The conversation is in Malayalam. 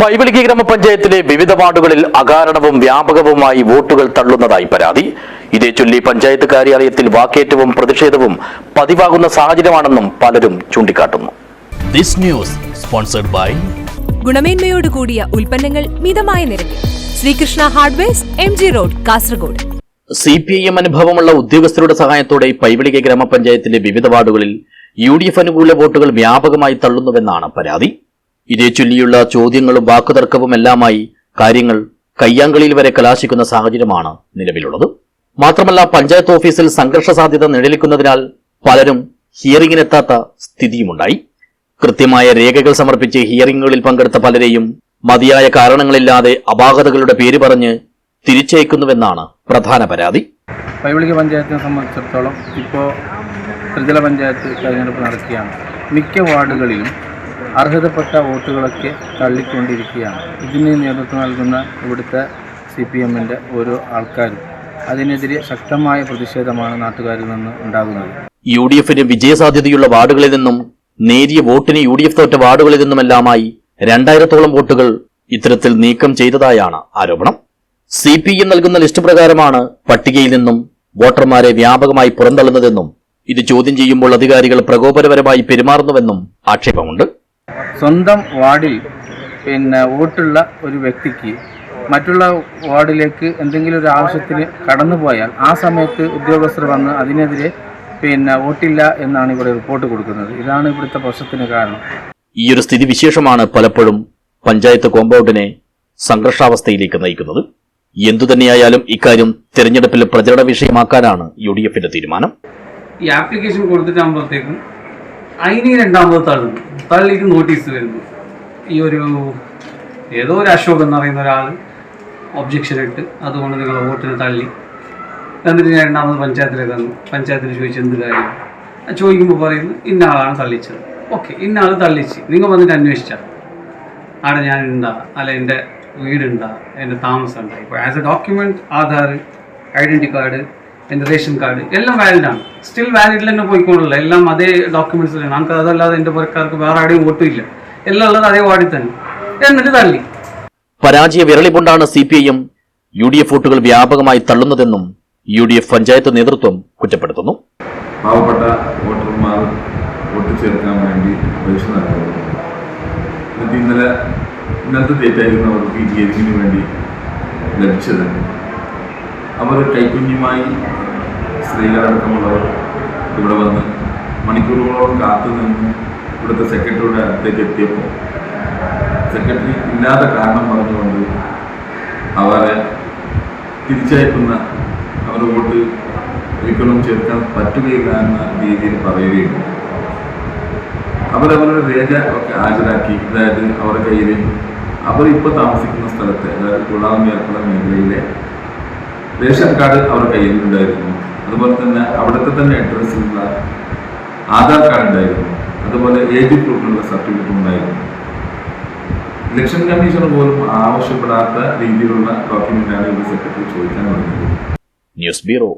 പൈവളികി ഗ്രാമപഞ്ചായത്തിലെ വിവിധ വാർഡുകളിൽ അകാരണവും വ്യാപകവുമായി വോട്ടുകൾ തള്ളുന്നതായി പരാതി. ഇതേ ചൊല്ലി പഞ്ചായത്ത് കാര്യാലയത്തിൽ വാക്കേറ്റവും പ്രതിഷേധവും പതിവാകുന്ന സാഹചര്യമാണെന്നും പലരും ചൂണ്ടിക്കാട്ടുന്നു. This news sponsored by ഗുണമേന്മയോട് കൂടിയ ഉൽപ്പന്നങ്ങൾ മിതമായ നിരക്കിൽ. Sreekrishna hardwares M G road Kasaragod. C P I M അനുഭവമുള്ള ഉദ്യോഗസ്ഥരുടെ സഹായത്തോടെ പൈവിളിക ഗ്രാമപഞ്ചായത്തിലെ വിവിധ വാർഡുകളിൽ യു ഡി എഫ് അനുകൂല വോട്ടുകൾ വ്യാപകമായി തള്ളുന്നുവെന്നാണ് പരാതി. ഇതേ ചൊല്ലിയുള്ള ചോദ്യങ്ങളും വാക്കുതർക്കവുമെല്ലാമായി കാര്യങ്ങൾ കയ്യാങ്കളിയിൽ വരെ കലാശിക്കുന്ന സാഹചര്യമാണ് നിലവിലുള്ളത്. മാത്രമല്ല പഞ്ചായത്ത് ഓഫീസിൽ സംഘർഷ സാധ്യത നിഴലിക്കുന്നതിനാൽ പലരും ഹിയറിംഗിനെത്താത്ത സ്ഥിതിയുമുണ്ടായി. കൃത്യമായ രേഖകൾ സമർപ്പിച്ച് ഹിയറിംഗുകളിൽ പങ്കെടുത്ത പലരെയും മതിയായ കാരണങ്ങളില്ലാതെ അപാകതകളുടെ പേര് പറഞ്ഞ് തിരിച്ചയക്കുന്നുവെന്നാണ് പ്രധാന പരാതി. പൈവിളിക പഞ്ചായത്തിനെ സംബന്ധിച്ചിടത്തോളം ഇപ്പോൾ ത്രിതല പഞ്ചായത്ത് തെരഞ്ഞെടുപ്പ് നടക്കുകയാണ്. മിക്ക വാർഡുകളിലും അർഹതപ്പെട്ട വോട്ടുകളൊക്കെ തള്ളിക്കൊണ്ടിരിക്കുകയാണ്. ഇതിന് നേതൃത്വം നൽകുന്ന ഇവിടുത്തെ സി പി എമ്മിന്റെ ഓരോ ആൾക്കാരും അതിനെതിരെ ശക്തമായ പ്രതിഷേധമാണ് നാട്ടുകാരിൽ നിന്ന് ഉണ്ടാകുന്നത്. യു ഡി എഫിന് വിജയസാധ്യതയുള്ള വാർഡുകളിൽ നിന്നും നേരിയ വോട്ടിന് യു ഡി എഫ് തോറ്റ വാർഡുകളിൽ നിന്നുമെല്ലാമായി രണ്ടായിരത്തോളം വോട്ടുകൾ ഇത്തരത്തിൽ നീക്കം ചെയ്തതായാണ് ആരോപണം. സി പി എം നൽകുന്ന ലിസ്റ്റ് പ്രകാരമാണ് പട്ടികയിൽ നിന്നും വോട്ടർമാരെ വ്യാപകമായി പുറന്തള്ളുന്നതെന്നും ഇത് ചോദ്യം ചെയ്യുമ്പോൾ അധികാരികൾ പ്രകോപനപരമായി പെരുമാറുന്നുവെന്നും ആക്ഷേപമുണ്ട്. സ്വന്തം വാർഡിൽ പിന്നെ വോട്ടുള്ള ഒരു വ്യക്തിക്ക് മറ്റുള്ള വാർഡിലേക്ക് എന്തെങ്കിലും ഒരു ആവശ്യത്തിന് കടന്നു പോയാൽ ആ സമയത്ത് ഉദ്യോഗസ്ഥർ വന്ന് അതിനെതിരെ പിന്നെ വോട്ടില്ല എന്നാണ് ഇവിടെ റിപ്പോർട്ട് കൊടുക്കുന്നത്. ഇതാണ് ഇവിടുത്തെ പ്രശ്നത്തിന് കാരണം. ഈ ഒരു സ്ഥിതി വിശേഷമാണ് പലപ്പോഴും പഞ്ചായത്ത് കോമ്പൗണ്ടിനെ സംഘർഷാവസ്ഥയിലേക്ക് നയിക്കുന്നത്. എന്തുതന്നെയായാലും ഇക്കാര്യം തെരഞ്ഞെടുപ്പിൽ പ്രചരണ വിഷയമാക്കാനാണ് യു ഡി എഫിന്റെ തീരുമാനം. ഈ ആപ്ലിക്കേഷൻ കൊടുത്തിട്ടാകുമ്പോഴത്തേക്കും അതിന് രണ്ടാമത് തള്ളും. തള്ളിക്ക് നോട്ടീസ് വരുന്നു. ഈ ഒരു ഏതോ ഒരു അശോക് എന്ന് പറയുന്ന ഒരാൾ ഒബ്ജെക്ഷൻ ഇട്ട് അതുകൊണ്ട് നിങ്ങൾ വോട്ടിന് തള്ളി. എന്നിട്ട് ഞാൻ രണ്ടാമത് പഞ്ചായത്തിലേക്ക് തന്നു പഞ്ചായത്തിൽ ചോദിച്ചു എന്ത് കാര്യം? ചോദിക്കുമ്പോൾ പറയുന്നു ഇന്ന ആളാണ് തള്ളിച്ചത്. ഓക്കെ ഇന്ന ആൾ തള്ളിച്ച്. നിങ്ങൾ വന്നിട്ട് അന്വേഷിച്ചാൽ അവിടെ ഞാൻ ഉണ്ടാ. അല്ല എന്റെ വീടുണ്ടാ. എന്റെ താമസം ഉണ്ടാ. ഇപ്പോൾ as a document Aadhaar identity card എന്റെ റേഷൻ കാർഡ്. എല്ലാം വാലിഡാണ് സ്റ്റിൽ വാലിഡിൽ തന്നെ പോയിക്കൊള്ളില്ല എല്ലാം അതേ ഡോക്യുമെന്റ്സിലാണ് നമുക്ക് അതല്ലാതെ എന്റെ പുറക്കാർക്ക് വേറെ ആരുടെയും വോട്ടുമില്ല എല്ലാം ഉള്ളത് അതേ വാർഡിൽ തന്നെ. എന്നിട്ട് തള്ളി. പരാജയ വിരളികൊണ്ടാണ് C P IM U D F വോട്ടുകൾ വ്യാപകമായി തള്ളുന്നതെന്നും യു ഡി എഫ് പഞ്ചായത്ത് നേതൃത്വം കുറ്റപ്പെടുത്തുന്നു. പാവപ്പെട്ട വോട്ടർമാർ വോട്ട് ചേർക്കാൻ വേണ്ടി പരീക്ഷ എന്നിട്ട് ഇന്നലെ ഇന്നലത്തെ ഡേറ്റായിരുന്നു അവർക്ക് ഈ ഗെയിമിങ്ങിന് വേണ്ടി ലഭിച്ചത്. അവർ കൈക്കുഞ്ഞുമായി സ്ത്രീകളടക്കമുള്ളവർ ഇവിടെ വന്ന് മണിക്കൂറുകളോളം കാത്തു നിന്ന് ഇവിടുത്തെ സെക്രട്ടറിയുടെ അടുത്തേക്ക് എത്തിയപ്പോൾ സെക്രട്ടറി ഇല്ലാത്ത കാരണം പറഞ്ഞുകൊണ്ട് അവരെ തിരിച്ചയക്കുന്ന അവരുടെ വോട്ട് ഒരിക്കലും ചേർക്കാൻ പറ്റുകയില്ല എന്ന രീതിയിൽ പറയുകയുണ്ട് അവരവരുടെ രേഖ ഒക്കെ ഹാജരാക്കി അതായത് അവരുടെ കയ്യിൽ അവർ ഇപ്പോൾ താമസിക്കുന്ന സ്ഥലത്തെ അതായത് കുളാം ഏർക്കുളം മേഖലയിലെ റേഷൻ കാർഡ് അവരുടെ കയ്യിൽ ഉണ്ടായിരുന്നു അതുപോലെ തന്നെ അവിടുത്തെ തന്നെ അഡ്രസ്സിലുള്ള ആധാർ കാർഡ് ഉണ്ടായിരുന്നു. അതുപോലെ ഏജ് പ്രൂഫിനുള്ള സർട്ടിഫിക്കറ്റ് ഉണ്ടായിരുന്നു. ഇലക്ഷൻ കമ്മീഷണർ പോലും ആവശ്യപ്പെടാത്ത രീതിയിലുള്ള ഡോക്യുമെന്റാണ് ഇവിടെ സെക്രട്ടറി ചോദിക്കാൻ തുടങ്ങിയത് ന്യൂസ് ബ്യൂറോ